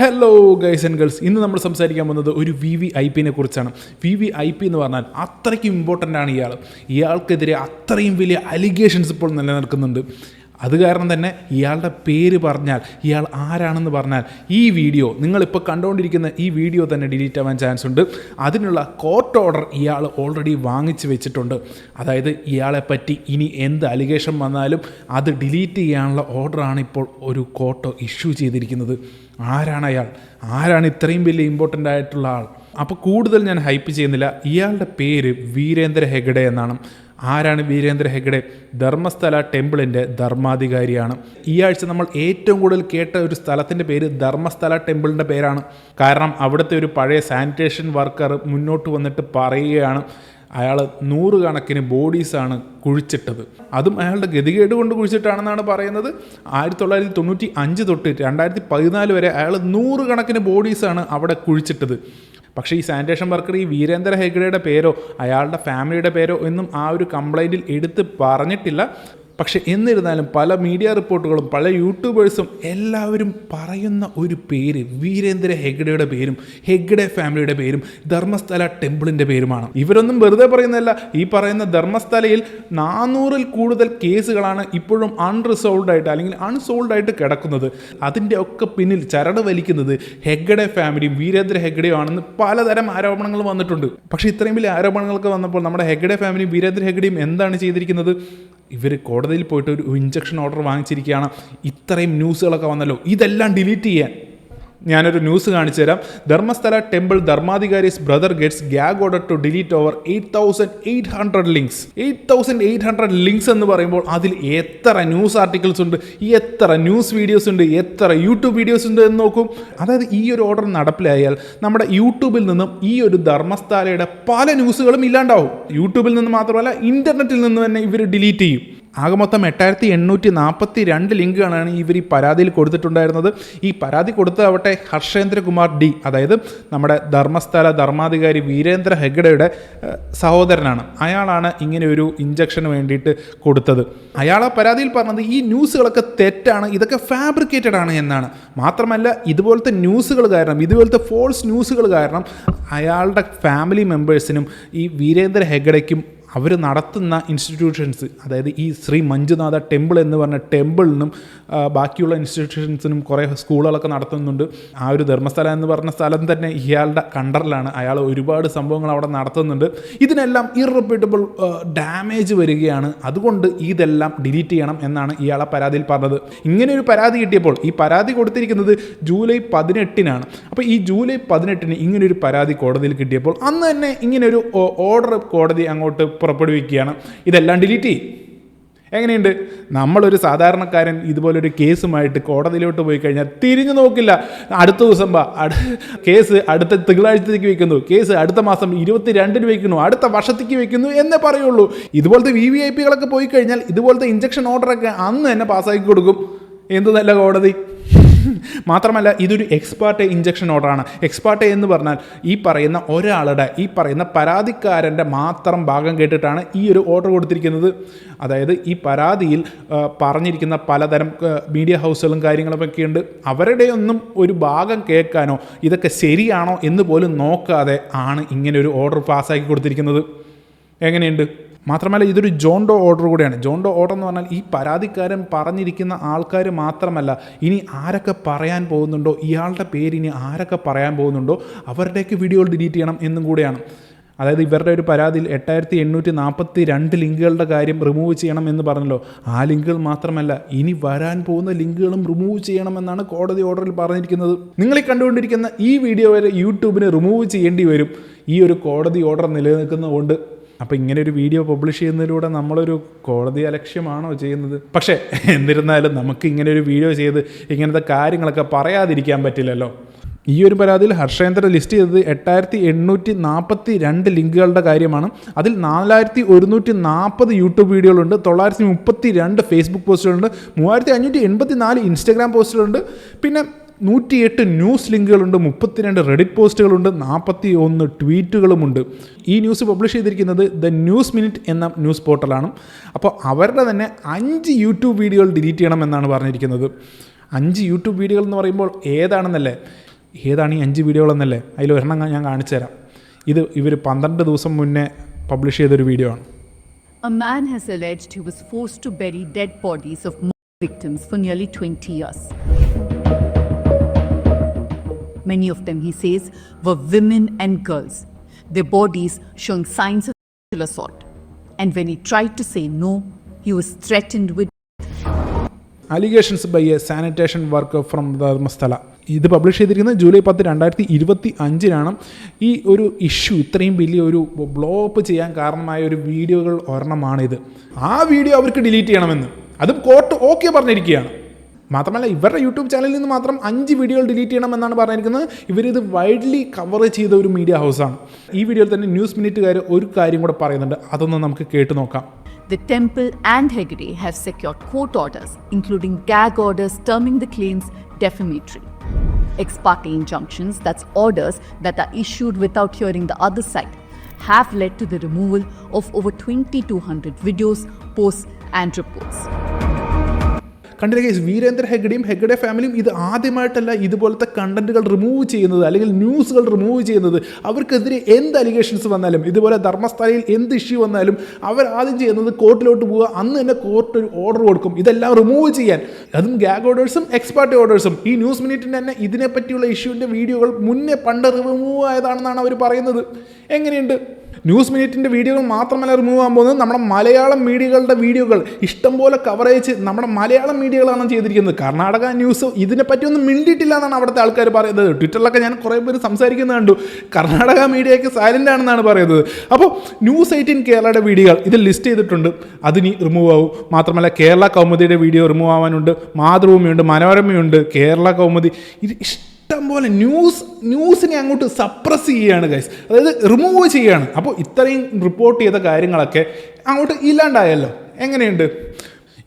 Hello guys and girls ഇന്ന് നമ്മൾ സംസാരിക്കാൻ പോകുന്നത് ഒരു വി വി ഐ പിനെ കുറിച്ചാണ്. വി വി ഐ പി എന്ന് പറഞ്ഞാൽ അത്രയ്ക്കും ഇമ്പോർട്ടന്റ് ആണ് ഇയാൾ ഇയാൾക്കെതിരെ അത്രയും വലിയ അലിഗേഷൻസ് ഇപ്പോൾ നിലനിൽക്കുന്നുണ്ട്. അത് കാരണം തന്നെ ഇയാളുടെ പേര് പറഞ്ഞാൽ ഇയാൾ ആരാണെന്ന് പറഞ്ഞാൽ ഈ വീഡിയോ നിങ്ങളിപ്പോൾ കണ്ടുകൊണ്ടിരിക്കുന്ന ഈ വീഡിയോ തന്നെ ഡിലീറ്റ് ആവാൻ ചാൻസ് ഉണ്ട്. അതിനുള്ള കോർട്ട് ഓർഡർ ഇയാൾ ഓൾറെഡി വാങ്ങിച്ചു വെച്ചിട്ടുണ്ട്. അതായത് ഇയാളെ പറ്റി ഇനി എന്ത് അലിഗേഷൻ വന്നാലും അത് ഡിലീറ്റ് ചെയ്യാനുള്ള ഓർഡറാണ് ഇപ്പോൾ ഒരു കോർട്ടോ ഇഷ്യൂ ചെയ്തിരിക്കുന്നത്. ആരാണ് അയാൾ? ആരാണ് ഇത്രയും വലിയ ഇമ്പോർട്ടന്റ് ആയിട്ടുള്ള ആൾ? അപ്പോൾ കൂടുതൽ ഞാൻ ഹൈപ്പ് ചെയ്യുന്നില്ല. ഇയാളുടെ പേര് വീരേന്ദ്ര ഹെഗഡെ എന്നാണ്. ആരാണ് വീരേന്ദ്ര ഹെഗ്ഡെ ധർമ്മസ്ഥല ടെമ്പിളിന്റെ ധർമാധികാരിയാണ്? ഈ ആഴ്ച നമ്മൾ ഏറ്റവും കൂടുതൽ കേട്ട ഒരു സ്ഥലത്തിന്റെ പേര് ധർമ്മസ്ഥല ടെമ്പിളിന്റെ പേരാണ്. കാരണം അവിടുത്തെ ഒരു പഴയ സാനിറ്റേഷൻ വർക്കർ മുന്നോട്ട് വന്നിട്ട് പറയുകയാണ് അയാൾ നൂറുകണക്കിന് ബോഡീസാണ് കുഴിച്ചിട്ടത്. അതും അയാളുടെ ഗതികേട് കൊണ്ട് കുഴിച്ചിട്ടാണെന്നാണ് പറയുന്നത്. ആയിരത്തി തൊള്ളായിരത്തി തൊണ്ണൂറ്റി അഞ്ച് തൊട്ട് രണ്ടായിരത്തി പതിനാല് വരെ അയാൾ നൂറുകണക്കിന് ബോഡീസാണ് അവിടെ കുഴിച്ചിട്ടത്. പക്ഷേ ഈ സാനിറ്റേഷൻ വർക്കർ ഈ വീരേന്ദ്ര ഹെഗ്ഡയുടെ പേരോ അയാളുടെ ഫാമിലിയുടെ പേരോ എന്നും ആ ഒരു കംപ്ലൈന്റിൽ എടുത്ത് പറഞ്ഞിട്ടില്ല. പക്ഷെ എന്നിരുന്നാലും പല മീഡിയ റിപ്പോർട്ടുകളും പല യൂട്യൂബേഴ്സും എല്ലാവരും പറയുന്ന ഒരു പേര് വീരേന്ദ്ര ഹെഗ്ഡയുടെ പേരും ഹെഗ്ഡെ ഫാമിലിയുടെ പേരും ധർമ്മസ്ഥല ടെമ്പിളിന്റെ പേരുമാണ്. ഇവരൊന്നും വെറുതെ പറയുന്നതല്ല. ഈ പറയുന്ന ധർമ്മസ്ഥലയിൽ നാനൂറിൽ കൂടുതൽ കേസുകളാണ് ഇപ്പോഴും അൺറിസോൾവ് ആയിട്ട് അല്ലെങ്കിൽ അൺസോൾവ് ആയിട്ട് കിടക്കുന്നത്. അതിന്റെ ഒക്കെ പിന്നിൽ ചരട് വലിക്കുന്നത് ഹെഗ്ഡെ ഫാമിലിയും വീരേന്ദ്ര ഹെഗ്ഡയും ആണെന്ന് പലതരം ആരോപണങ്ങൾ വന്നിട്ടുണ്ട്. പക്ഷേ ഇത്രയും വലിയ ആരോപണങ്ങളൊക്കെ വന്നപ്പോൾ നമ്മുടെ ഹെഗ്ഡെ ഫാമിലിയും വീരേന്ദ്ര ഹെഗ്ഡയും എന്താണ് ചെയ്തിരിക്കുന്നത്? ഇവർ കോടതിയിൽ പോയിട്ട് ഒരു ഇഞ്ചക്ഷൻ ഓർഡർ വാങ്ങിച്ചിരിക്കുകയാണ്. ഇത്രയും ന്യൂസുകളൊക്കെ വന്നല്ലോ. ഇതെല്ലാം ഡിലീറ്റ് ചെയ്യാൻ. ഞാനൊരു ന്യൂസ് കാണിച്ചു തരാം. Dharmasthala temple Dharmadhikari's brother gets gag order to delete over eight thousand eight hundred links eight thousand eight hundred links എന്ന് പറയുമ്പോൾ അതിൽ എത്ര ന്യൂസ് ആർട്ടിക്കിൾസ് ഉണ്ട് എത്ര ന്യൂസ് വീഡിയോസ് ഉണ്ട് എത്ര യൂട്യൂബ് വീഡിയോസ് ഉണ്ട് എന്ന് നോക്കും. അതായത് ഈ ഒരു ഓർഡർ നടപ്പിലായാൽ നമ്മുടെ യൂട്യൂബിൽ നിന്നും ഈ ഒരു ധർമ്മസ്ഥലയുടെ പല ന്യൂസുകളും ഇല്ലാണ്ടാവും. യൂട്യൂബിൽ നിന്ന് മാത്രമല്ല ഇന്റർനെറ്റിൽ നിന്ന് തന്നെ ഇവർ ഡിലീറ്റ് ചെയ്യും. ആകെ മൊത്തം എട്ടായിരത്തി എണ്ണൂറ്റി നാൽപ്പത്തി രണ്ട് ലിങ്കുകളാണ് ഇവർ ഈ പരാതിയിൽ കൊടുത്തിട്ടുണ്ടായിരുന്നത്. ഈ പരാതി കൊടുത്തതാവട്ടെ ഹർഷേന്ദ്രകുമാർ ഡി അതായത് നമ്മുടെ ധർമ്മസ്ഥല ധർമാധികാരി വീരേന്ദ്ര ഹെഗ്ഡയുടെ സഹോദരനാണ്. അയാളാണ് ഇങ്ങനെ ഒരു ഇഞ്ചക്ഷന് വേണ്ടിയിട്ട് കൊടുത്തത്. അയാൾ ആ പരാതിയിൽ പറഞ്ഞത് ഈ ന്യൂസുകളൊക്കെ തെറ്റാണ് ഇതൊക്കെ ഫാബ്രിക്കേറ്റഡ് ആണ് എന്നാണ്. മാത്രമല്ല ഇതുപോലത്തെ ന്യൂസുകൾ കാരണം ഇതുപോലത്തെ ഫോൾസ് ന്യൂസുകൾ കാരണം അയാളുടെ ഫാമിലി മെമ്പേഴ്സിനും ഈ വീരേന്ദ്ര ഹെഗ്ഡയ്ക്കും അവർ നടത്തുന്ന ഇൻസ്റ്റിറ്റ്യൂഷൻസ് അതായത് ഈ ശ്രീ മഞ്ജുനാഥ ടെമ്പിൾ എന്ന് പറഞ്ഞ ടെമ്പിളിനും ബാക്കിയുള്ള ഇൻസ്റ്റിറ്റ്യൂഷൻസിനും കുറേ സ്കൂളുകളൊക്കെ നടത്തുന്നുണ്ട്. ആ ഒരു ധർമ്മസ്ഥലം എന്ന് പറഞ്ഞ സ്ഥലം തന്നെ ഇയാളുടെ കണ്ടറിലാണ്. അയാൾ ഒരുപാട് സംഭവങ്ങൾ അവിടെ നടത്തുന്നുണ്ട്. ഇതിനെല്ലാം ഇറിപ്പീറ്റബിൾ ഡാമേജ് വരികയാണ്. അതുകൊണ്ട് ഇതെല്ലാം ഡിലീറ്റ് ചെയ്യണം എന്നാണ് ഇയാളെ പരാതിയിൽ പറഞ്ഞത്. ഇങ്ങനെ ഒരു പരാതി കിട്ടിയപ്പോൾ ഈ പരാതി കൊടുത്തിരിക്കുന്നത് ജൂലൈ പതിനെട്ടിനാണ്. അപ്പോൾ ഈ ജൂലൈ പതിനെട്ടിന് ഇങ്ങനെ ഒരു പരാതി കോടതിയിൽ കിട്ടിയപ്പോൾ അന്ന് തന്നെ ഇങ്ങനൊരു ഓർഡർ കോടതി അങ്ങോട്ട് പുറപ്പെടുവിക്കുകയാണ്. ഇതെല്ലാം ഡിലീറ്റ് ചെയ്യും. എങ്ങനെയുണ്ട്? നമ്മളൊരു സാധാരണക്കാരൻ ഇതുപോലൊരു കേസുമായിട്ട് കോടതിയിലോട്ട് പോയി കഴിഞ്ഞാൽ തിരിഞ്ഞു നോക്കില്ല. അടുത്ത ദിവസം വാ കേസ് അടുത്ത തിങ്കളാഴ്ചത്തേക്ക് വെക്കുന്നു. കേസ് അടുത്ത മാസം ഇരുപത്തി രണ്ടിന് വെക്കുന്നു. അടുത്ത വർഷത്തേക്ക് വെക്കുന്നു എന്നേ പറയുള്ളൂ. ഇതുപോലത്തെ വി വി ഐ പികളൊക്കെ പോയി കഴിഞ്ഞാൽ ഇതുപോലത്തെ ഇഞ്ചക്ഷൻ ഓർഡറൊക്കെ അന്ന് തന്നെ പാസ്സാക്കി കൊടുക്കും. എന്ത് നല്ല കോടതി? മാത്രമല്ല ഇതൊരു എക്സ്പാർട്ട് ഇഞ്ചക്ഷൻ ഓർഡറാണ് എക്സ്പാർട്ട് എന്ന് പറഞ്ഞാൽ ഈ പറയുന്ന ഒരാളുടെ ഈ പറയുന്ന പരാതിക്കാരന്റെ മാത്രം ഭാഗം കേട്ടിട്ടാണ് ഈ ഒരു ഓർഡർ കൊടുത്തിരിക്കുന്നത്. അതായത് ഈ പരാതിയിൽ പറഞ്ഞിരിക്കുന്ന പലതരം മീഡിയ ഹൗസുകളും കാര്യങ്ങളൊക്കെ ഉണ്ട്. അവരുടെ ഒന്നും ഒരു ഭാഗം കേൾക്കാനോ ഇതൊക്കെ ശരിയാണോ എന്ന് പോലും നോക്കാതെ ആണ് ഇങ്ങനെ ഒരു ഓർഡർ പാസ്സാക്കി കൊടുത്തിരിക്കുന്നത്. എങ്ങനെയുണ്ട്? മാത്രമല്ല ഇതൊരു ജോണ്ടോ ഓർഡർ കൂടിയാണ്. ജോണ്ടോ ഓർഡർ എന്ന് പറഞ്ഞാൽ ഈ പരാതിക്കാരൻ പറഞ്ഞിരിക്കുന്ന ആൾക്കാർ മാത്രമല്ല ഇനി ആരൊക്കെ പറയാൻ പോകുന്നുണ്ടോ ഇയാളുടെ പേര് ഇനി ആരൊക്കെ പറയാൻ പോകുന്നുണ്ടോ അവരുടെയൊക്കെ വീഡിയോ ഡിലീറ്റ് ചെയ്യണം എന്നും കൂടെയാണ്. അതായത് ഇവരുടെ ഒരു പരാതിയിൽ എട്ടായിരത്തി എണ്ണൂറ്റി നാൽപ്പത്തി രണ്ട് ലിങ്കുകളുടെ കാര്യം റിമൂവ് ചെയ്യണം എന്ന് പറഞ്ഞല്ലോ. ആ ലിങ്കുകൾ മാത്രമല്ല ഇനി വരാൻ പോകുന്ന ലിങ്കുകളും റിമൂവ് ചെയ്യണമെന്നാണ് കോടതി ഓർഡറിൽ പറഞ്ഞിരിക്കുന്നത്. നിങ്ങൾ ഈ കണ്ടുകൊണ്ടിരിക്കുന്ന ഈ വീഡിയോ വരെ യൂട്യൂബിന് റിമൂവ് ചെയ്യേണ്ടി വരും. ഈ ഒരു കോടതി ഓർഡർ നിലനിൽക്കുന്നതുകൊണ്ട് അപ്പോൾ ഇങ്ങനെ ഒരു വീഡിയോ പബ്ലിഷ് ചെയ്യുന്നതിലൂടെ നമ്മളൊരു കോടതി അലക്ഷ്യമാണോ ചെയ്യുന്നത്? പക്ഷേ എന്നിരുന്നാലും നമുക്ക് ഇങ്ങനെ ഒരു വീഡിയോ ചെയ്ത് ഇങ്ങനത്തെ കാര്യങ്ങളൊക്കെ പറയാതിരിക്കാൻ പറ്റില്ലല്ലോ. ഈ ഒരു പരാതിയിൽ ഹർഷേന്ദ്ര ലിസ്റ്റ് ചെയ്തത് എട്ടായിരത്തി എണ്ണൂറ്റി നാൽപ്പത്തി രണ്ട് ലിങ്കുകളുടെ കാര്യമാണ്. അതിൽ നാലായിരത്തി ഒരുന്നൂറ്റി നാൽപ്പത് യൂട്യൂബ് വീഡിയോകളുണ്ട് തൊള്ളായിരത്തി മുപ്പത്തി രണ്ട് ഫേസ്ബുക്ക് പോസ്റ്റുകളുണ്ട് മൂവായിരത്തി അഞ്ഞൂറ്റി എൺപത്തി നാല് ഇൻസ്റ്റഗ്രാം പോസ്റ്റുകളുണ്ട് പിന്നെ നൂറ്റിയെട്ട് ന്യൂസ് ലിങ്കുകളുണ്ട് മുപ്പത്തിരണ്ട് റെഡിറ്റ് പോസ്റ്റുകളുണ്ട് നാൽപ്പത്തി ഒന്ന് ട്വീറ്റുകളുമുണ്ട്. ഈ ന്യൂസ് പബ്ലിഷ് ചെയ്തിരിക്കുന്നത് ദ ന്യൂസ് മിനിറ്റ് എന്ന ന്യൂസ് പോർട്ടലാണ്. അപ്പോൾ അവരുടെ തന്നെ അഞ്ച് യൂട്യൂബ് വീഡിയോകൾ ഡിലീറ്റ് ചെയ്യണം എന്നാണ് പറഞ്ഞിരിക്കുന്നത്. അഞ്ച് യൂട്യൂബ് വീഡിയോകൾ എന്ന് പറയുമ്പോൾ ഏതാണെന്നല്ലേ? ഏതാണ് ഈ അഞ്ച് വീഡിയോകളെന്നല്ലേ? അതിൽ ഒരെണ്ണം ഞാൻ കാണിച്ചു തരാം. ഇത് ഇവർ പന്ത്രണ്ട് ദിവസം മുന്നേ പബ്ലിഷ് ചെയ്തൊരു വീഡിയോ ആണ്. A man has alleged he was forced to bury dead bodies of victims for nearly 20 years. Many of them, he says, were women and girls, their bodies showing signs of sexual assault. And when he tried to say no, he was threatened with allegations by a sanitation work from Dharmasthala ഇത് publish ചെയ്തിരിക്കുന്നത് July പത്ത് രണ്ടായിരത്തി ഇരുപത്തി അഞ്ചിനാണ് ഈ ഒരു issue ഇത്രയും വലിയ ഒരു ബ്ലോ അപ്പ് ചെയ്യാൻ കാരണമായ ഒരു വീഡിയോകൾ ഒരെണ്ണമാണിത്. ആ വീഡിയോ അവർക്ക് ഡിലീറ്റ് ചെയ്യണമെന്ന്. അതും കോർട്ട് ഓക്കെ പറഞ്ഞിരിക്കുകയാണ്. മാത്രമല്ല ഇവരുടെ യൂട്യൂബ് ചാനലിൽ നിന്ന് മാത്രം അഞ്ച് വീഡിയോകൾ ഡിലീറ്റ് ചെയ്യണമെന്നാണ് പറഞ്ഞിരിക്കുന്നത് ഇവരിത് വൈഡ്ലി കവർ ചെയ്ത ഒരു മീഡിയ ഹൗസാണ് ഈ വീഡിയോയിൽ തന്നെ ന്യൂസ് മിനിറ്റുകാർ ഒരു കാര്യം കൂടെ പറയുന്നുണ്ട് അതൊന്ന് നമുക്ക് കേട്ടു നോക്കാം The temple and Hegde have secured court orders, including gag orders terming the claims defamatory. Ex parte injunctions, that's orders that are issued without hearing the other side, have led to the removal of over 2200 videos, posts, and reports. കണ്ടില്ല case Veerendra ഹെഗ്ഡെയും ഹെഗ്ഡെ ഫാമിലിയും ഇത് ആദ്യമായിട്ടല്ല ഇതുപോലത്തെ കണ്ടന്റുകൾ remove ചെയ്യുന്നത് അല്ലെങ്കിൽ ന്യൂസുകൾ remove ചെയ്യുന്നത്. അവർക്കെതിരെ എന്ത് അലിഗേഷൻസ് വന്നാലും ഇതുപോലെ ധർമ്മസ്ഥലയിൽ എന്ത് ഇഷ്യൂ വന്നാലും അവർ ആദ്യം ചെയ്യുന്നത് കോർട്ടിലോട്ട് പോവുക. അന്ന് തന്നെ കോർട്ട് ഒരു ഓർഡർ കൊടുക്കും. ഇതെല്ലാം റിമൂവ് ചെയ്യാൻ. അതും ഗാഗ് ഓർഡേഴ്സും എക്സ്പേർട്ട് ഓർഡേഴ്സും ഈ ന്യൂസ് മിനിറ്റിന്റെ തന്നെ ഇതിനെപ്പറ്റിയുള്ള ഇഷ്യൂവിന്റെ വീഡിയോകൾ മുന്നേ പണ്ട് റിമൂവ് ആയതാണെന്നാണ് അവർ പറയുന്നത്. എങ്ങനെയുണ്ട്? ന്യൂസ് മിനിറ്റിന്റെ വീഡിയോകൾ മാത്രമല്ല റിമൂവ് ആകാൻ പോകുന്നത്. നമ്മുടെ മലയാളം മീഡിയകളുടെ വീഡിയോകൾ ഇഷ്ടംപോലെ കവറേജ് നമ്മുടെ മലയാളം മീഡിയകളാണ് ചെയ്തിരിക്കുന്നത്. കർണാടക ന്യൂസ് ഇതിനെപ്പറ്റി ഒന്നും മിണ്ടിയിട്ടില്ല എന്നാണ് അവിടുത്തെ ആൾക്കാർ പറയുന്നത്. ട്വിറ്ററിലൊക്കെ ഞാൻ കുറേ പേര് സംസാരിക്കുന്നത് കണ്ടു. കർണാടക മീഡിയയ്ക്ക് സൈലന്റ് ആണെന്നാണ് പറയുന്നത്. അപ്പോൾ ന്യൂസ് എയ്റ്റീൻ കേരളയുടെ വീഡിയോകൾ ഇത് ലിസ്റ്റ് ചെയ്തിട്ടുണ്ട്. അതിനി റിമൂവ് ആവും. മാത്രമല്ല കേരള കൗമുദിയുടെ വീഡിയോ റിമൂവ് ആവാനുണ്ട്. മാതൃഭൂമിയുണ്ട് മനോരമയുണ്ട് കേരള കൗമുദി. ഇത് ഇഷ്ടം പോലെ ന്യൂസ് ന്യൂസിനെ അങ്ങോട്ട് സപ്രസ് ചെയ്യുകയാണ് ഗൈസ് അതായത് റിമൂവ് ചെയ്യുകയാണ്. അപ്പോൾ ഇത്രയും റിപ്പോർട്ട് ചെയ്ത കാര്യങ്ങളൊക്കെ അങ്ങോട്ട് ഇല്ലാണ്ടായല്ലോ. എങ്ങനെയുണ്ട്?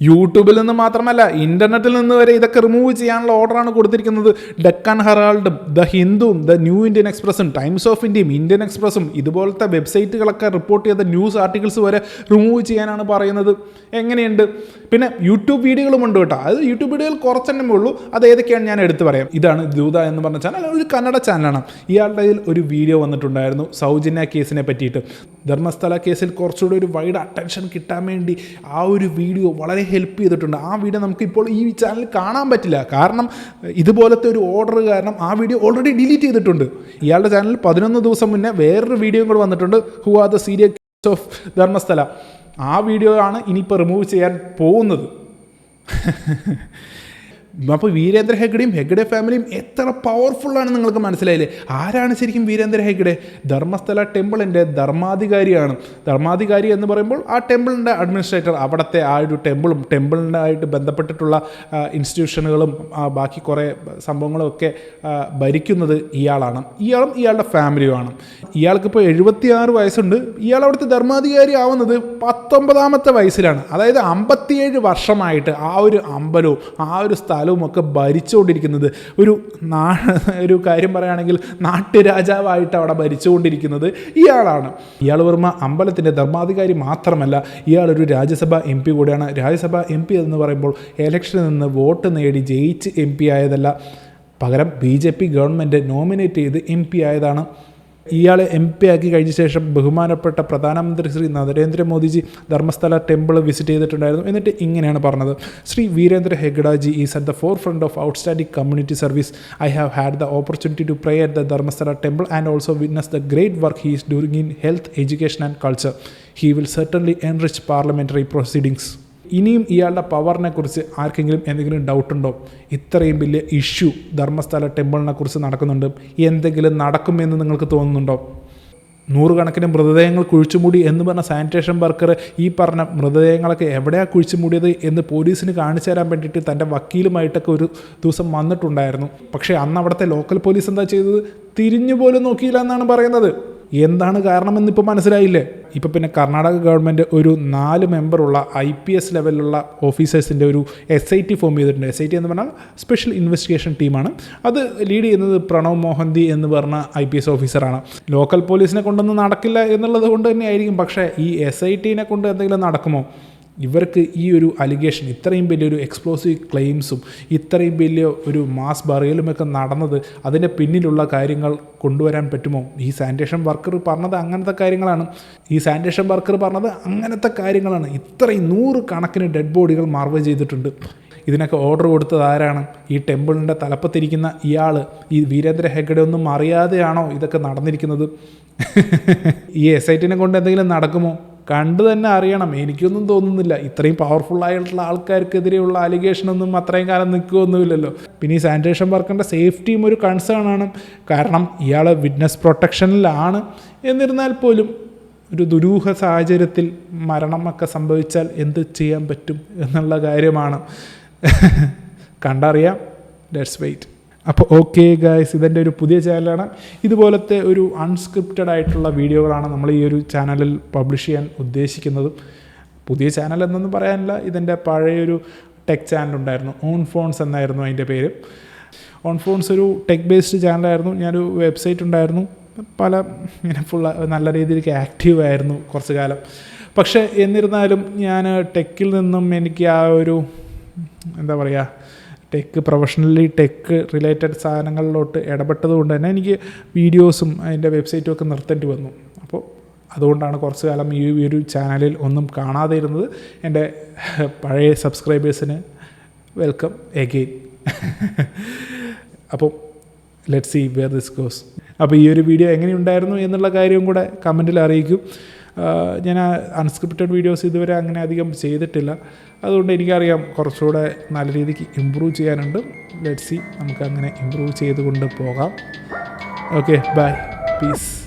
യൂട്യൂബിൽ നിന്ന് മാത്രമല്ല ഇന്റർനെറ്റിൽ നിന്ന് വരെ ഇതൊക്കെ റിമൂവ് ചെയ്യാനുള്ള ഓർഡറാണ് കൊടുത്തിരിക്കുന്നത്. ഡെക്കാൻ ഹെറാൾഡും ദ ഹിന്ദുവും ദ ന്യൂ ഇന്ത്യൻ എക്സ്പ്രസും ടൈംസ് ഓഫ് ഇന്ത്യയും ഇന്ത്യൻ എക്സ്പ്രസും ഇതുപോലത്തെ വെബ്സൈറ്റുകളൊക്കെ റിപ്പോർട്ട് ചെയ്ത ന്യൂസ് ആർട്ടിക്കിൾസ് വരെ റിമൂവ് ചെയ്യാനാണ് പറയുന്നത്. എങ്ങനെയുണ്ട്? പിന്നെ യൂട്യൂബ് വീഡിയോകളും ഉണ്ട് കേട്ടോ. അത് യൂട്യൂബ് വീഡിയോകൾ കുറച്ചെണ്ണമേ ഉള്ളൂ. അത് ഏതൊക്കെയാണ് ഞാൻ എടുത്തു പറയാം. ഇതാണ് ദൂത എന്ന് പറഞ്ഞ ചാനൽ ഒരു കന്നഡ ചാനലാണ് ഇയാളുടെ ഒരു വീഡിയോ വന്നിട്ടുണ്ടായിരുന്നു. സൗജന്യ കേസിനെ പറ്റിയിട്ട്. ധർമ്മസ്ഥല കേസിൽ കുറച്ചുകൂടി ഒരു വൈഡ് അറ്റൻഷൻ കിട്ടാൻ വേണ്ടി ആ ഒരു വീഡിയോ വളരെ ഹെൽപ്പ് ചെയ്തിട്ടുണ്ട്. ആ വീഡിയോ നമുക്ക് ഇപ്പോൾ ഈ ചാനൽ കാണാൻ പറ്റില്ല. കാരണം ഇതുപോലത്തെ ഒരു ഓർഡർ കാരണം ആ വീഡിയോ ഓൾറെഡി ഡിലീറ്റ് ചെയ്തിട്ടുണ്ട്. ഇയാളുടെ ചാനലിൽ പതിനൊന്ന് ദിവസം മുന്നേ വേറൊരു വീഡിയോയും കൂടെ വന്നിട്ടുണ്ട്. Who are the serious of Dharmasthala? ആ വീഡിയോ ആണ് ഇനിയിപ്പോൾ റിമൂവ് ചെയ്യാൻ പോകുന്നത്. അപ്പോൾ വീരേന്ദ്ര ഹെഗ്ഡെയും ഹെഗ്ഡെ ഫാമിലിയും എത്ര പവർഫുള്ളാണ് നിങ്ങൾക്ക് മനസ്സിലായില്ലേ? ആരാണ് ശരിക്കും വീരേന്ദ്ര ഹെഗ്ഡെ ധർമ്മസ്ഥല ടെമ്പിളിന്റെ ധർമാധികാരിയാണ്. ധർമാധികാരി എന്ന് പറയുമ്പോൾ ആ ടെമ്പിളിന്റെ അഡ്മിനിസ്ട്രേറ്റർ അവിടുത്തെ ആ ഒരു ടെമ്പിളും ടെമ്പിളിനായിട്ട് ബന്ധപ്പെട്ടിട്ടുള്ള ഇൻസ്റ്റിറ്റ്യൂഷനുകളും ബാക്കി കുറേ സംഭവങ്ങളും ഒക്കെ ഭരിക്കുന്നത് ഇയാളാണ്. ഇയാളും ഇയാളുടെ ഫാമിലിയുമാണ്. ഇയാൾക്കിപ്പോൾ എഴുപത്തിയാറ് വയസ്സുണ്ട്. ഇയാൾ അവിടുത്തെ ധർമാധികാരി ആവുന്നത് പത്തൊമ്പതാമത്തെ വയസ്സിലാണ്. അതായത് അമ്പത്തിയേഴ് വർഷമായിട്ട് ആ ഒരു അമ്പലവും ആ ഒരു സ്ഥലവും ഒക്കെ ഭരിച്ചുകൊണ്ടിരിക്കുന്നത്. ഒരു നാ ഒരു കാര്യം പറയുകയാണെങ്കിൽ നാട്ടുരാജാവായിട്ട് അവിടെ ഭരിച്ചുകൊണ്ടിരിക്കുന്നത് ഇയാളാണ്. ഇയാൾ വർമ്മ അമ്പലത്തിന്റെ ധർമാധികാരി മാത്രമല്ല ഇയാളൊരു രാജ്യസഭ എം പി കൂടിയാണ്. രാജ്യസഭ എം പി എന്ന് പറയുമ്പോൾ ഇലക്ഷനിൽ നിന്ന് വോട്ട് നേടി ജയിച്ച് എം പി ആയതല്ല പകരം B J P government nominate ചെയ്ത് എം പി ആയതാണ്. ഇയാളെ എം പി ആക്കി കഴിഞ്ഞ ശേഷം ബഹുമാനപ്പെട്ട പ്രധാനമന്ത്രി ശ്രീ നരേന്ദ്രമോദിജി ധർമ്മസ്ഥല ടെമ്പിൾ വിസിറ്റ് ചെയ്തിട്ടുണ്ടായിരുന്നു. എന്നിട്ട് ഇങ്ങനെയാണ് പറഞ്ഞത്. Shri Veerendra Hegdaji is at the forefront of outstanding community service I have had the opportunity to pray at the Dharmasthala temple and also witness the great work he is during in health education and culture he will certainly enrich parliamentary proceedings ഇനിയും ഇയാളുടെ പവറിനെ കുറിച്ച് ആർക്കെങ്കിലും എന്തെങ്കിലും doubt ഉണ്ടോ ഇത്രയും വലിയ issue Dharmasthala ടെമ്പിളിനെ കുറിച്ച് നടക്കുന്നുണ്ട്. എന്തെങ്കിലും നടക്കുമെന്ന് നിങ്ങൾക്ക് തോന്നുന്നുണ്ടോ? നൂറുകണക്കിന് മൃതദേഹങ്ങൾ കുഴിച്ചുമൂടി എന്ന് പറഞ്ഞ സാനിറ്റേഷൻ വർക്കർ ഈ പറഞ്ഞ മൃതദേഹങ്ങളൊക്കെ എവിടെയാണ് കുഴിച്ചുമൂടിയത് എന്ന് പോലീസിന് കാണിച്ചു തരാൻ വേണ്ടിയിട്ട് തന്റെ വക്കീലുമായിട്ടൊക്കെ ഒരു ദിവസം വന്നിട്ടുണ്ടായിരുന്നു. പക്ഷേ അന്ന് അവിടുത്തെ ലോക്കൽ പോലീസ് എന്താ ചെയ്തത്? തിരിഞ്ഞു പോലും നോക്കിയില്ല എന്നാണ് പറയുന്നത്. എന്താണ് കാരണമെന്നിപ്പോൾ മനസ്സിലായില്ലേ? ഇപ്പോൾ പിന്നെ കർണാടക ഗവൺമെന്റ് ഒരു നാല് മെമ്പറുള്ള ഐ പി എസ് ലെവലിലുള്ള ഓഫീസേഴ്സിന്റെ ഒരു എസ് ഐ ടി ഫോം ചെയ്തിട്ടുണ്ട്. എസ് ഐ ടി എന്ന് പറഞ്ഞാൽ സ്പെഷ്യൽ ഇൻവെസ്റ്റിഗേഷൻ ടീമാണ്. അത് ലീഡ് ചെയ്യുന്നത് പ്രണവ് മോഹന്തി എന്ന് പറഞ്ഞ ഐ പി എസ് ഓഫീസറാണ്. ലോക്കൽ പോലീസിനെ കൊണ്ടൊന്നും നടക്കില്ല എന്നുള്ളത് കൊണ്ട് തന്നെ ആയിരിക്കും പക്ഷേ ഈ എസ് ഐ ടീനെ കൊണ്ട് എന്തെങ്കിലും നടക്കുമോ? ഇവർക്ക് ഈ ഒരു അലിഗേഷൻ ഇത്രയും വലിയൊരു എക്സ്പ്ലോസീവ് ക്ലെയിംസും ഇത്രയും വലിയ ഒരു മാസ് ബറിയലുമൊക്കെ നടന്നത് അതിന്റെ പിന്നിലുള്ള കാര്യങ്ങൾ കൊണ്ടുവരാൻ പറ്റുമോ? ഈ സാനിറ്റേഷൻ വർക്കർ പറഞ്ഞത് അങ്ങനത്തെ കാര്യങ്ങളാണ്. ഈ സാനിറ്റേഷൻ വർക്കർ പറഞ്ഞത് അങ്ങനത്തെ കാര്യങ്ങളാണ്. ഇത്രയും നൂറ് കണക്കിന് ഡെഡ് ബോഡികൾ മാർവ് ചെയ്തിട്ടുണ്ട്. ഇതിനൊക്കെ ഓർഡർ കൊടുത്തത് ആരാണ്? ഈ ടെമ്പിളിന്റെ തലപ്പത്തിരിക്കുന്ന ഇയാൾ ഈ വീരേന്ദ്ര ഹെഗഡെ ഒന്നും അറിയാതെയാണോ ഇതൊക്കെ നടന്നിരിക്കുന്നത്? ഈ എസ് ഐ ടിനെ കൊണ്ട് എന്തെങ്കിലും നടക്കുമോ? കണ്ടു തന്നെ അറിയണം. എനിക്കൊന്നും തോന്നുന്നില്ല. ഇത്രയും പവർഫുൾ ആയിട്ടുള്ള ആൾക്കാർക്കെതിരെയുള്ള അലിഗേഷൻ ഒന്നും അത്രയും കാലം നിൽക്കുകയൊന്നുമില്ലല്ലോ പിന്നെ ഈ സാനിറ്റേഷൻ വർക്കറിന്റെ സേഫ്റ്റിയും ഒരു കൺസേൺ ആണ്. കാരണം ഇയാൾ വിറ്റ്നസ് പ്രൊട്ടക്ഷനിലാണ് എന്നിരുന്നാൽ പോലും ഒരു ദുരൂഹ സാഹചര്യത്തിൽ മരണമൊക്കെ സംഭവിച്ചാൽ എന്ത് ചെയ്യാൻ പറ്റും എന്നുള്ള കാര്യമാണ്. കണ്ടറിയാം. ലെറ്റ്സ് വെയിറ്റ് അപ്പോൾ ഓക്കെ ഗായ്സ് ഇതെന്റെ ഒരു പുതിയ ചാനലാണ് ഇതുപോലത്തെ ഒരു അൺസ്ക്രിപ്റ്റഡ് ആയിട്ടുള്ള വീഡിയോകളാണ് നമ്മൾ ഈ ഒരു ചാനലിൽ പബ്ലിഷ് ചെയ്യാൻ ഉദ്ദേശിക്കുന്നതും. പുതിയ ചാനൽ എന്നൊന്നും പറയാനില്ല. ഇതിന്റെ പഴയൊരു ടെക് ചാനൽ ഉണ്ടായിരുന്നു. ഓൺ ഫോൺസ് എന്നായിരുന്നു അതിന്റെ പേര്. ഓൺ ഫോൺസ് ഒരു ടെക് ബേസ്ഡ് ചാനലായിരുന്നു ഞാനൊരു വെബ്സൈറ്റ് ഉണ്ടായിരുന്നു. പല ഇങ്ങനെ ഫുൾ നല്ല രീതിയിലേക്ക് ആക്റ്റീവ് ആയിരുന്നു കുറച്ച് കാലം. പക്ഷേ എന്നിരുന്നാലും ഞാൻ ടെക്കിൽ നിന്നും എനിക്ക് ആ ഒരു എന്താ പറയുക ടെക്ക് പ്രൊഫഷണലി ടെക്ക് റിലേറ്റഡ് സാധനങ്ങളിലോട്ട് ഇടപെട്ടത് കൊണ്ട് തന്നെ എനിക്ക് വീഡിയോസും അതിന്റെ വെബ്സൈറ്റും ഒക്കെ നിർത്തേണ്ടി വന്നു. അപ്പോൾ അതുകൊണ്ടാണ് കുറച്ച് കാലം ഈ ഒരു ചാനലിൽ ഒന്നും കാണാതെ ഇരുന്നത് എന്റെ പഴയ സബ്സ്ക്രൈബേഴ്സിന് വെൽക്കം എഗെയിൻ അപ്പോൾ let see where this goes അപ്പോൾ ഈ ഒരു വീഡിയോ എങ്ങനെയുണ്ടായിരുന്നു എന്നുള്ള കാര്യവും കൂടെ കമന്റിൽ അറിയിക്കും. ഞാൻ അൺസ്ക്രിപ്റ്റഡ് വീഡിയോസ് ഇതുവരെ അങ്ങനെ അധികം ചെയ്തിട്ടില്ല. അതുകൊണ്ട് എനിക്കറിയാം കുറച്ചുകൂടെ നല്ല രീതിക്ക് ഇമ്പ്രൂവ് ചെയ്യാനുണ്ട്. ലെറ്റ് സി നമുക്ക് അങ്ങനെ ഇമ്പ്രൂവ് ചെയ്തുകൊണ്ട് പോകാം. Okay bye piece